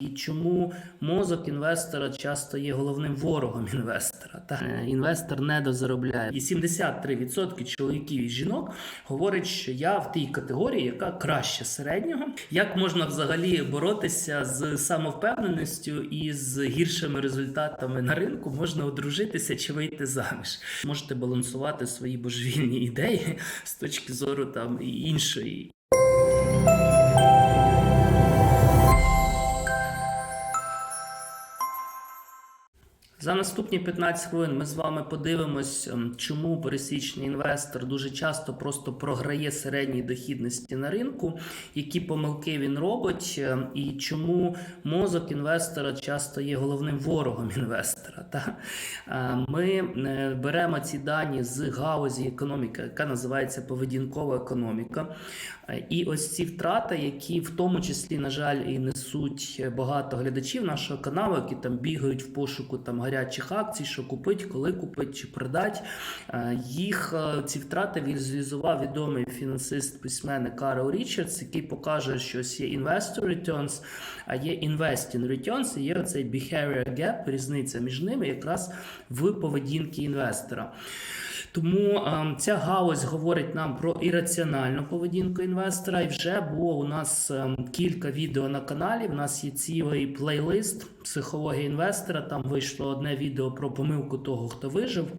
І чому мозок інвестора часто є головним ворогом інвестора? Та інвестор недозаробляє. І 73% чоловіків і жінок говорять, що я в тій категорії, яка краще середнього. Як можна взагалі боротися з самовпевненістю і з гіршими результатами на ринку? Можна одружитися чи вийти заміж? Можете балансувати свої божевільні ідеї з точки зору там іншої За наступні 15 хвилин ми з вами подивимось, ем, чому пересічний інвестор дуже часто просто програє середній дохідності на ринку, які помилки він робить, ем, і чому мозок інвестора часто є головним ворогом інвестора. Та? Ми е, беремо ці дані з гаузі економіки, яка називається поведінкова економіка. Е, І ось ці втрати, які в тому числі, на жаль, і несуть багато глядачів нашого каналу, які там бігають в пошуку там гарячих акцій, що купить, коли купить чи продать. Е, Їх е, ці втрати візуалізував відомий фінансист письменник Карл Річардс, який покаже, що є investor returns, а є investing returns, і є оцей behavior gap, різниця між ними якраз в поведінці інвестора. Тому е, ця галузь говорить нам про ірраціональну поведінку інвестора. І вже було у нас е, кілька відео на каналі. У нас є цілий плейлист психологія інвестора. Там вийшло одне відео про помилку того, хто вижив.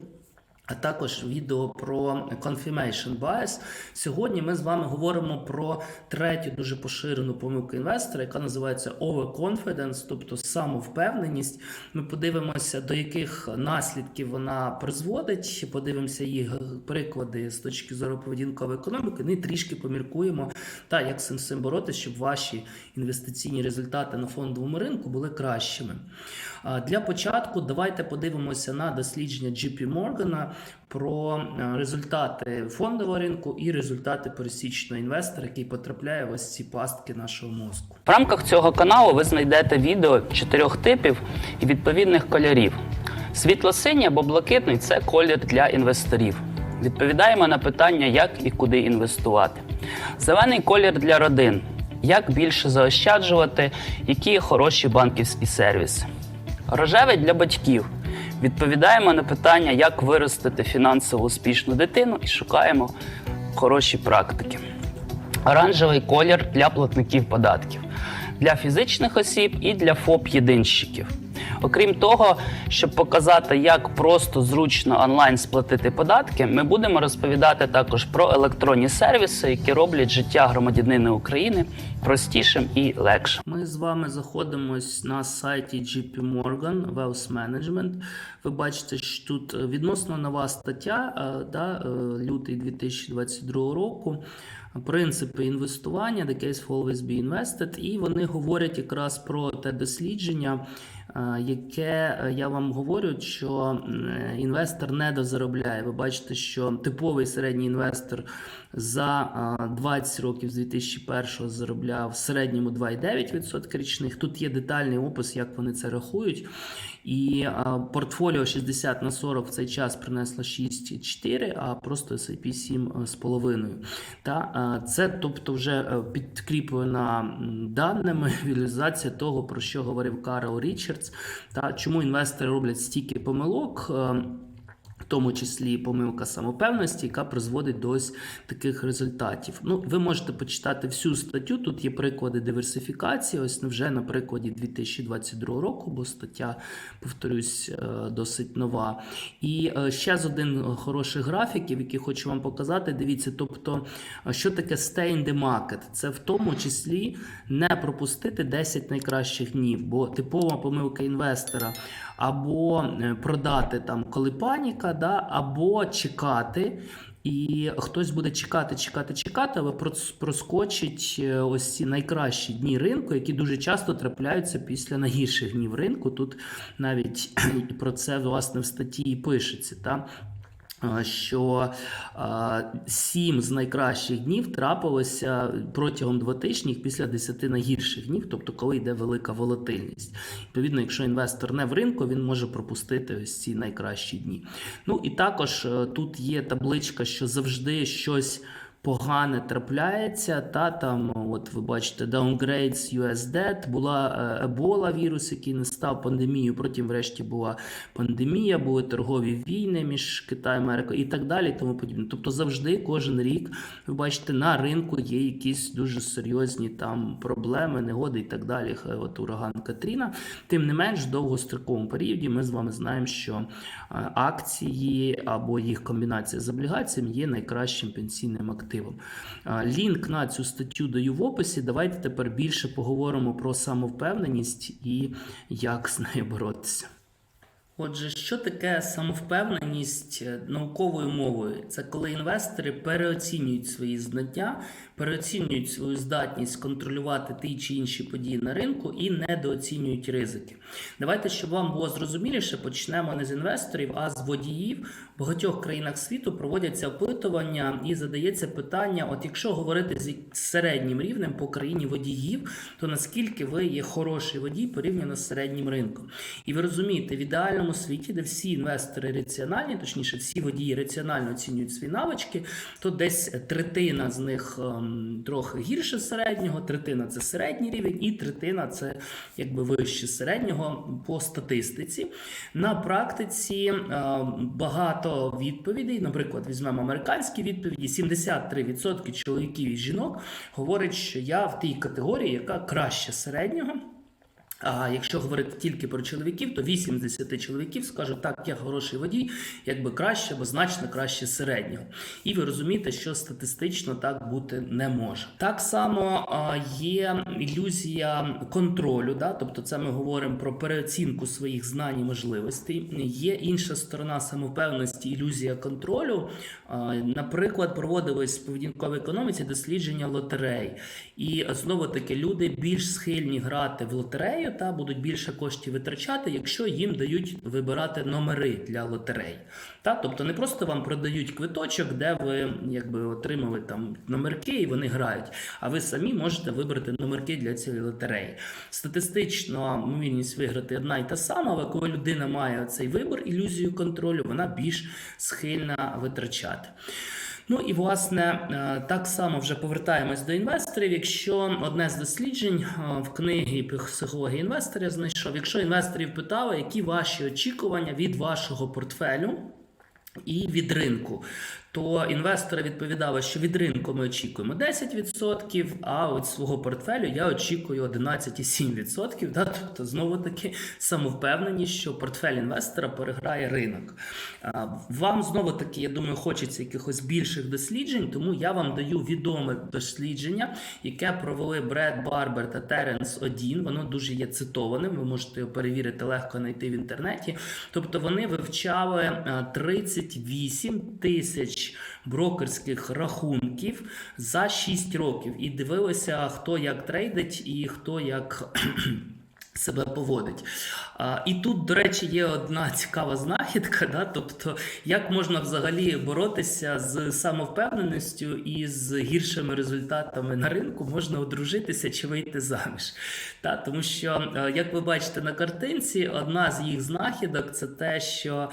А також відео про confirmation bias. Сьогодні ми з вами говоримо про третю дуже поширену помилку інвестора, яка називається overconfidence, тобто самовпевненість. Ми подивимося, до яких наслідків вона призводить. Подивимося їх приклади з точки зору поведінкової економіки. Ну трішки поміркуємо, та як з цим всім боротися, щоб ваші інвестиційні результати на фондовому ринку були кращими. Для початку давайте подивимося на дослідження JP Morgan про е, результати фондового ринку і результати пересічного інвестора, який потрапляє в ось ці пастки нашого мозку. В рамках цього каналу ви знайдете відео чотирьох типів і відповідних кольорів. Світло-синій або блакитний це колір для інвесторів. Відповідаємо на питання, як і куди інвестувати. Зелений колір для родин. Як більше заощаджувати, які хороші банківські сервіси. Рожевий для батьків. Відповідаємо на питання, як виростити фінансово успішну дитину і шукаємо хороші практики. Оранжевий колір для платників податків, для фізичних осіб і для ФОП-єдинщиків. Окрім того, щоб показати, як просто зручно онлайн сплатити податки, ми будемо розповідати також про електронні сервіси, які роблять життя громадянина України простішим і легшим. Ми з вами заходимось на сайті JP Morgan Wealth Management. Ви бачите, що тут відносно нова стаття, е, да, е, лютий 2022 року. Принципи інвестування, The Case for Always Be Invested, і вони говорять якраз про те дослідження, е, яке е, я вам говорю, що е, інвестор не дозаробляє. Ви бачите, що типовий середній інвестор за е, 20 років з 2001 заробляв в середньому 2,9% річних. Тут є детальний опис, як вони це рахують. І а, портфоліо 60 на 40 в цей час принесло 6,4, а просто S&P 7,5. Та а, це, тобто, вже е, підкріплена даними візуалізація того, про що говорив Карл Річардс. Та чому інвестори роблять стільки помилок. е, в тому числі помилка самопевності, яка призводить до ось таких результатів. Ну, ви можете почитати всю статтю. Тут є приклади диверсифікації. Ось вже на прикладі 2022 року, бо стаття, повторюсь, е, досить нова. І е, ще з один хороший графіків, який хочу вам показати. Дивіться, тобто, е, що таке stay in the market? Це в тому числі не пропустити 10 найкращих днів, бо типова помилка інвестора або продати там, коли паніка, да, або чекати. І хтось буде чекати, чекати, чекати, але прос- проскочить е, ось ці найкращі дні ринку, які дуже часто трапляються після найгірших днів ринку. Тут навіть про це власне в статті і пишеться. Та? Що сім з найкращих днів трапилося протягом двотижніх після 10 найгірших днів, тобто коли йде велика волатильність. Відповідно, якщо інвестор не в ринку, він може пропустити ось ці найкращі дні. Ну і також е, тут є табличка, що завжди щось погане трапляється, та там, от ви бачите, downgrades US була ебола вірус, який не став пандемією. Потім, врешті, була пандемія, були торгові війни між Китаєм, Америкою і так далі. Тому подібне. Тобто, завжди, кожен рік, ви бачите, на ринку є якісь дуже серйозні там проблеми, негоди і так далі. От ураган Катріна. Тим не менш, в довгостроковому періоді ми з вами знаємо, що е, акції або їх комбінація з облігаціями є найкращим пенсійним активом. Е, Лінк на цю статтю даю в описі. Давайте тепер більше поговоримо про самовпевненість і як з нею боротися. Отже, що таке самовпевненість е, науковою мовою? Це коли інвестори переоцінюють свої знання, переоцінюють свою здатність контролювати ті чи інші події на ринку і недооцінюють ризики. Давайте, щоб вам було зрозуміліше, почнемо не з інвесторів, а з водіїв. В багатьох країнах світу проводяться опитування і задається питання: от якщо говорити з середнім рівнем по країні водіїв, то наскільки ви є хороший водій порівняно з середнім ринком? І ви розумієте, в ідеальному світі, де всі інвестори раціональні, точніше, всі водії раціонально оцінюють свої навички, то десь третина з них ем, трохи гірше середнього, третина це середній рівень, і третина це якби вище середнього по статистиці. На практиці ем, багато відповідей, наприклад, візьмемо американські відповіді: 73% чоловіків і жінок говорять, що я в тій категорії, яка краще середнього. А якщо говорити тільки про чоловіків, то 8 з 10 чоловіків скажуть, так, я хороший водій, якби краще, або значно краще середнього. І ви розумієте, що статистично так бути не може. Так само є ілюзія контролю, да? тобто це ми говоримо про переоцінку своїх знань і можливостей. Є інша сторона самовпевненості, ілюзія контролю. Наприклад, проводились в поведінковій економіці дослідження лотерей. І знову таки люди більш схильні грати в лотерею та будуть більше коштів витрачати, якщо їм дають вибирати номери для лотерей. Та? Тобто не просто вам продають квиточок, де ви якби отримали там номерки і вони грають, а ви самі можете вибрати номерки для цієї лотереї. Статистично ймовірність виграти одна і та сама, але коли людина має цей вибір, ілюзію контролю, вона більш схильна витрачати. Ну і власне е, так само вже повертаємось до інвесторів. Якщо одне з досліджень е, в книгі психології інвесторів знайшов, якщо інвесторів питали, які ваші очікування від вашого портфелю. І від ринку, то інвестори відповідали, що від ринку ми очікуємо 10%, а від свого портфелю я очікую 11,7%. Да? Тобто, знову таки самовпевненість, що портфель інвестора переграє ринок. Вам знову таки, я думаю, хочеться якихось більших досліджень, тому я вам даю відоме дослідження, яке провели Бред Барбер та Теренс Одін. Воно дуже є цитованим. Ви можете його перевірити легко знайти в інтернеті. Тобто вони вивчали а, 38 тисяч брокерських рахунків за 6 років і дивилися, хто як трейдить і хто як. Себе поводить. А, І тут, до речі, є одна цікава знахідка, да? тобто, як можна взагалі боротися з самовпевненістю і з гіршими результатами на ринку, можна одружитися чи вийти заміж. Та? Тому що, е, як ви бачите на картинці, одна з їх знахідок це те, що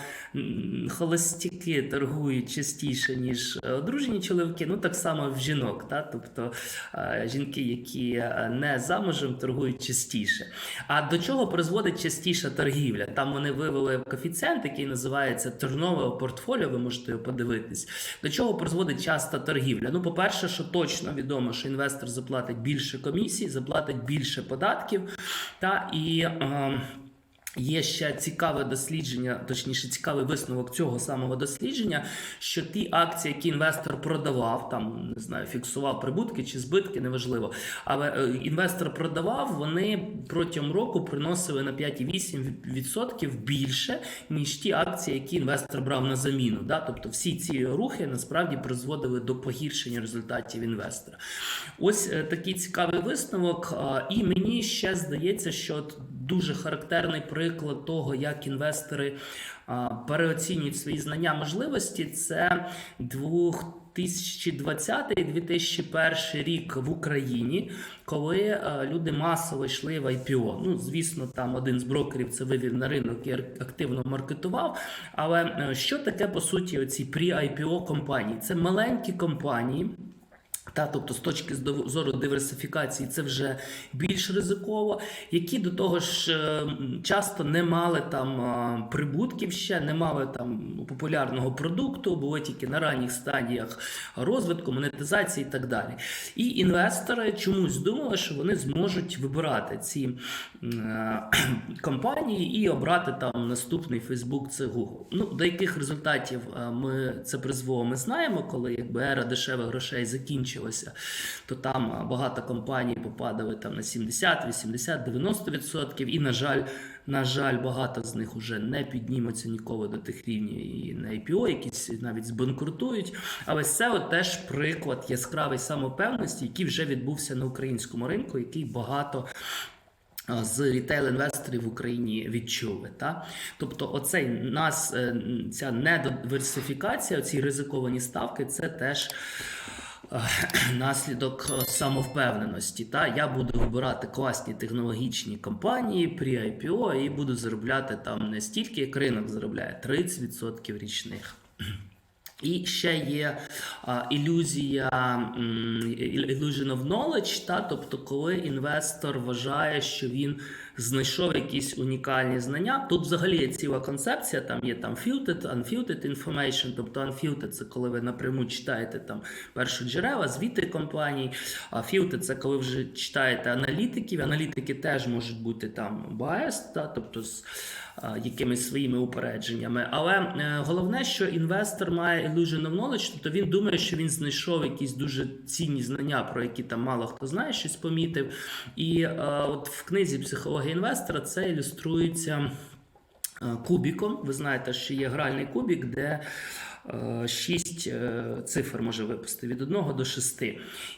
холостяки торгують частіше, ніж одружені чоловіки, ну так само в жінок. Та? Тобто е, жінки, які е, не замужем, торгують частіше. А до чого призводить частіша торгівля? Там вони вивели коефіцієнт, який називається турнове портфоліо, ви можете його подивитись. До чого призводить часто торгівля? Ну, по-перше, що точно відомо, що інвестор заплатить більше комісій, заплатить більше податків. Та, і... Е, Є ще цікаве дослідження, точніше, цікавий висновок цього самого дослідження, що ті акції, які інвестор продавав, там не знаю, фіксував прибутки чи збитки, неважливо. Але е, інвестор продавав, вони протягом року приносили на 5,8% більше, ніж ті акції, які інвестор брав на заміну. Да? Тобто всі ці рухи насправді призводили до погіршення результатів інвестора. Ось е, такий цікавий висновок. І мені ще здається, що дуже характерний приклад того, як інвестори переоцінюють свої знання можливості. Це 2020-2021 рік в Україні, коли люди масово йшли в IPO. Ну, звісно, там один з брокерів це вивів на ринок і активно маркетував. Але е, що таке по суті оці pre-IPO компанії? Це маленькі компанії. Та, тобто, з точки зору диверсифікації, це вже більш ризиково, які до того ж е, часто не мали там е, прибутків ще, не мали там популярного продукту, були тільки на ранніх стадіях розвитку, монетизації і так далі. І інвестори чомусь думали, що вони зможуть вибирати ці е, компанії і обрати там наступний Facebook, це Google. Ну, до яких результатів ми це призвело, ми знаємо, коли якби ера дешевих грошей закінчилася, то там багато компаній попадали там на 70, 80, 90%. І, на жаль, на жаль, багато з них вже не піднімуться ніколи до тих рівнів і на IPO, якісь навіть збанкрутують. Але це от теж приклад яскравий самопевності, який вже відбувся на українському ринку, який багато з рітейл-інвесторів в Україні відчули. Та? Тобто, оцей нас е, ця недодиверсифікація, ці ризиковані ставки, це теж. Наслідок е, самовпевненості. Та я буду вибирати класні технологічні компанії при IPO і буду заробляти там не стільки, як ринок заробляє 30% річних. І ще є а, ілюзія illusion of knowledge, та, тобто, коли інвестор вважає, що він знайшов якісь унікальні знання. Тут взагалі є ціла концепція, там є там filtered, unfiltered information, тобто unfiltered – це коли ви напряму читаєте там перші джерела, звіти компаній, а filtered – це коли вже читаєте аналітиків. Аналітики теж можуть бути там biased, та, тобто з а, якимись своїми упередженнями. Але е, головне, що інвестор має illusion of knowledge, тобто він думає, що він знайшов якісь дуже цінні знання, про які там мало хто знає, щось помітив. І е, от в книзі психологія інвестора це ілюструється е, кубіком. Ви знаєте, що є гральний кубік, де е, Шість е, цифр може випустити від 1 до 6.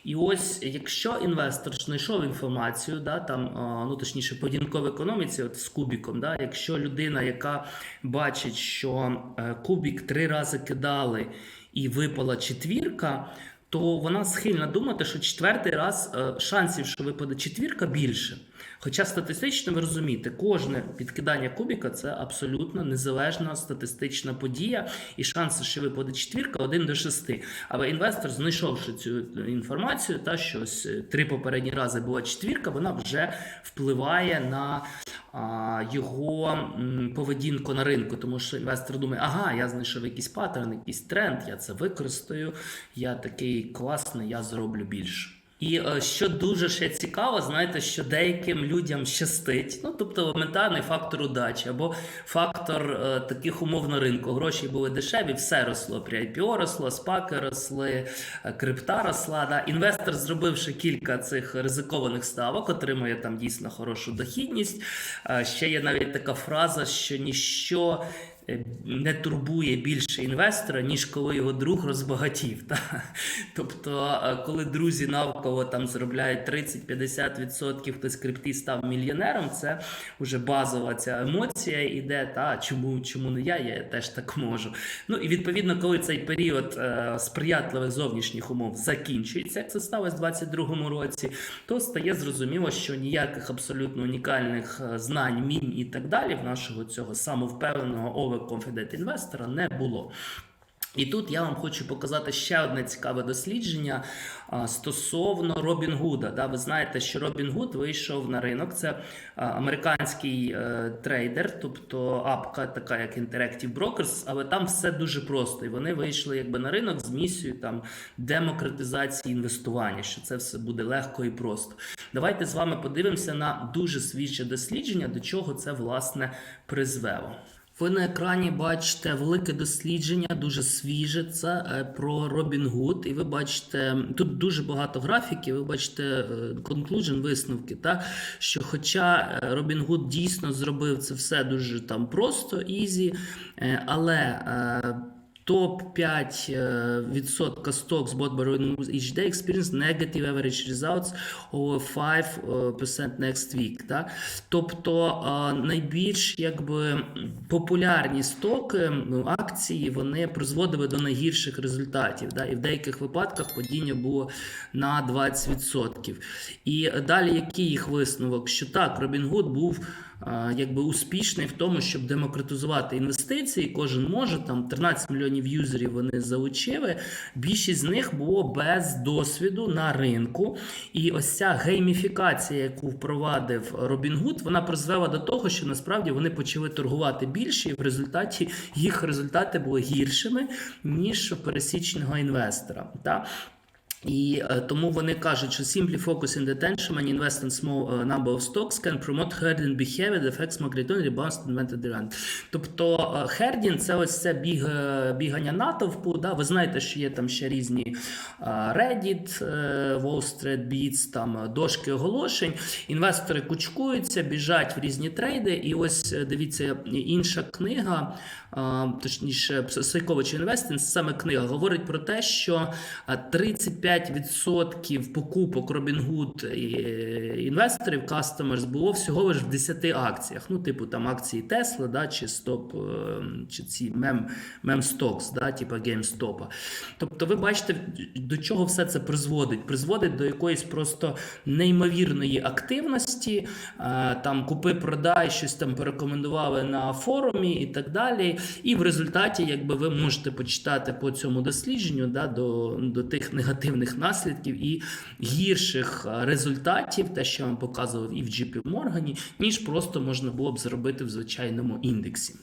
І ось, якщо інвестор знайшов інформацію, да, там, е, ну точніше, по дінковій економіці, от з кубіком, да, якщо людина, яка бачить, що е, кубік три рази кидали і випала четвірка, то вона схильна думати, що четвертий раз е, шансів, що випаде четвірка, більше. Хоча статистично ви розумієте, кожне підкидання кубіка це абсолютно незалежна статистична подія, і шанси, що випаде четвірка, 1 до 6. Але інвестор, знайшовши цю інформацію, та що ось е, три попередні рази була четвірка, вона вже впливає на а, його поведінку на ринку, тому що інвестор думає, ага, я знайшов якийсь паттерн, якийсь тренд, я це використаю, я такий класний, я зроблю більше. І е, що дуже ще цікаво, знаєте, що деяким людям щастить, ну тобто елементарний фактор удачі або фактор е, таких умов на ринку. Гроші були дешеві, все росло. При IPO росло, спаки росли, е, крипта росла. Да. Інвестор, зробивши кілька цих ризикованих ставок, отримує там дійсно хорошу дохідність. Е, ще є навіть така фраза, що ніщо не турбує більше інвестора, ніж коли його друг розбагатів. Та? Тобто, е, коли друзі навколо там заробляють 30-50%, хтось в крипті став мільйонером, це вже базова ця емоція іде. Та чому, чому не я? Я теж так можу. Ну і відповідно, коли цей період е, сприятливих зовнішніх умов закінчується, як це сталося в 2022 році, то стає зрозуміло, що ніяких абсолютно унікальних е, знань, мінь і так далі в нашого цього самовпевненого overconfident інвестора не було. І тут я вам хочу показати ще одне цікаве дослідження стосовно Робін Гуда. Да, ви знаєте, що Робін Гуд вийшов на ринок. Це американський е, трейдер, тобто апка, така як Interactive Brokers, але там все дуже просто. І вони вийшли якби на ринок з місією там демократизації інвестування, що це все буде легко і просто. Давайте з вами подивимося на дуже свіже дослідження, до чого це власне призвело. Ви на екрані бачите велике дослідження, дуже свіже. Це е, про Робін Гуд. І ви бачите, тут дуже багато графіків. Ви бачите конклюжен, висновки. Та що, хоча е, Робін Гуд дійсно зробив це все дуже там просто, ізі, е, але. Е, Топ 5 відсотка stocks bought by Robinhood each day experience negative average results over 5% next week. Так? Тобто е, найбільш якби, популярні стоки, ну, акції, вони призводили до найгірших результатів. Да? І в деяких випадках падіння було на 20%. І далі який їх висновок? Що так, Robinhood був якби успішний в тому, щоб демократизувати інвестиції. Кожен може там 13 мільйонів юзерів вони залучили. Більшість з них було без досвіду на ринку. І ось ця гейміфікація, яку впровадив Robinhood, вона призвела до того, що насправді вони почали торгувати більше, і в результаті їх результати були гіршими, ніж пересічного інвестора. Та? І е, тому вони кажуть, що simply focusing the attention and invest in small е, number of stocks can promote herding behavior that affects market return, rebounds invented demand. Тобто е, Хердін – це ось це біг, бігання натовпу. Да? Ви знаєте, що є там ще різні Reddit, Wall Street Beats, там дошки оголошень. Інвестори кучкуються, біжать в різні трейди. І ось дивіться, інша книга, точніше, Сайкович Investing, саме книга, говорить про те, що 35 95% покупок Robinhood е, інвесторів customers було всього лише в 10 акціях. Ну, типу там акції Tesla, да, чи СТОП е, чи ці МЕМ Mem Stocks, да, типу GameStop. Тобто, ви бачите, до чого все це призводить? Призводить до якоїсь просто неймовірної активності. Е, там купи-продай, щось там порекомендували на форумі і так далі. І в результаті, якби ви можете почитати по цьому дослідженню, да, до, до тих негативних наслідків і гірших е, результатів, те, що я вам показував і в JP Morgan, ніж просто можна було б зробити в звичайному індексі.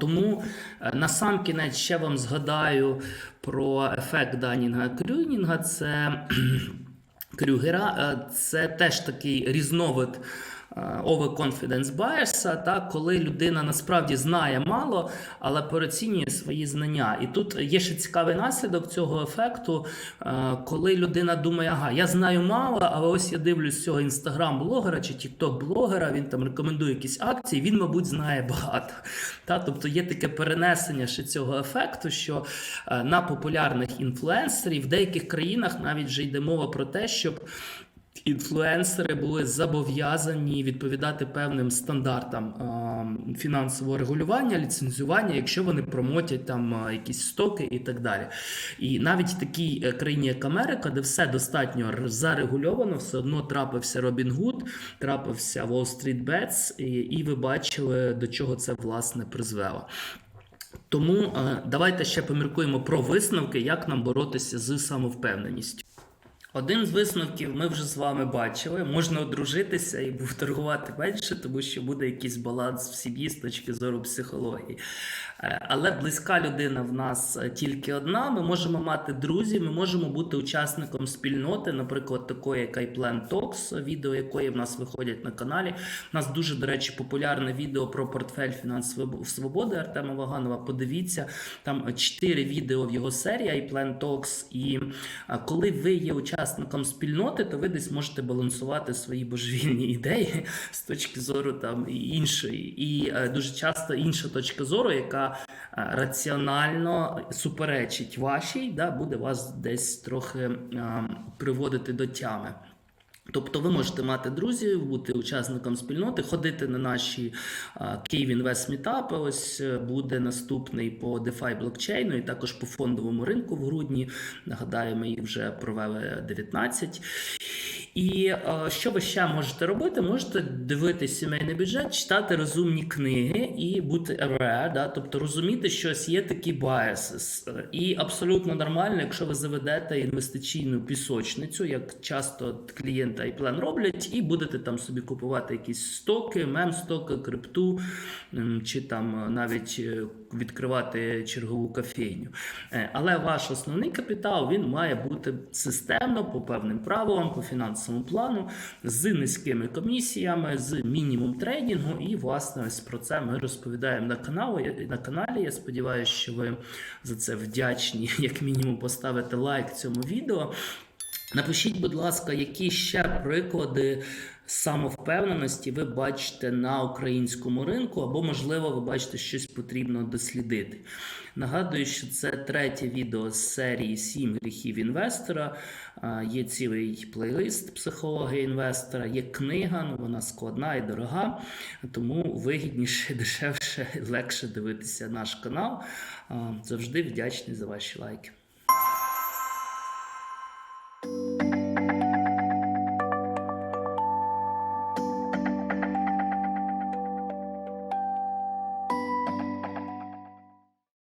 Тому е, на сам кінець ще вам згадаю про ефект Данінга Крюнінга. Це Крюгера. Е, Це теж такий різновид overconfidence bias, та, коли людина насправді знає мало, але переоцінює свої знання. І тут є ще цікавий наслідок цього ефекту, е, коли людина думає, ага, я знаю мало, але ось я дивлюсь цього інстаграм-блогера чи тікток-блогера, він там рекомендує якісь акції, він, мабуть, знає багато. Та, тобто є таке перенесення ще цього ефекту, що е, на популярних інфлюенсерів в деяких країнах навіть вже йде мова про те, щоб інфлюенсери були зобов'язані відповідати певним стандартам фінансового регулювання, ліцензування, якщо вони промотять там якісь стоки і так далі. І навіть в такій е, країні, як Америка, де все достатньо зарегульовано, все одно трапився Робін Гуд, трапився Wall Street Bets, і, і ви бачили, до чого це власне призвело. Тому е, давайте ще поміркуємо про висновки, як нам боротися з самовпевненістю. Один з висновків ми вже з вами бачили. Можна одружитися і торгувати менше, тому що буде якийсь баланс в сім'ї з точки зору психології. Е, Але близька людина в нас е, тільки одна. Ми можемо мати друзів, ми можемо бути учасником спільноти, наприклад, такої, як iPlan Talks, відео якої в нас виходять на каналі. У нас дуже, до речі, популярне відео про портфель фінансової свободи Артема Ваганова. Подивіться, там чотири відео в його серії iPlan Talks. І коли ви є учасником спільноти, то ви десь можете балансувати свої божевільні ідеї з точки зору там іншої. І е, дуже часто інша точка зору, яка е, раціонально суперечить вашій, да, буде вас десь трохи е, приводити до тями. Тобто ви можете мати друзів, бути учасником спільноти, ходити на наші Київ Інвест Мітапи. Ось е, буде наступний по DeFi блокчейну і також по фондовому ринку в грудні. Нагадаю, ми їх вже провели 19. І що ви ще можете робити? Можете дивитися сімейний бюджет, читати розумні книги і бути aware, да? тобто розуміти, що є такі biases. І абсолютно нормально, якщо ви заведете інвестиційну пісочницю, як часто клієнти iPlan роблять, і будете там собі купувати якісь стоки, мем-стоки, крипту, чи там навіть е, відкривати чергову кофейню. Е, Але ваш основний капітал він має бути системно по певним правилам, по фінансовому плану, з низькими комісіями, з мінімум трейдингу. І власне ось про це ми розповідаємо на каналі. На каналі. Я сподіваюся, що ви за це вдячні, як мінімум, поставите лайк цьому відео. Напишіть, будь ласка, які ще приклади самовпевненості ви бачите на українському ринку, або, можливо, ви бачите щось потрібно дослідити. Нагадую, що це третє відео з серії «7 гріхів інвестора. Є цілий плейлист психології інвестора, є книга, ну вона складна і дорога, тому вигідніше, дешевше, легше дивитися наш канал. Завжди вдячний за ваші лайки.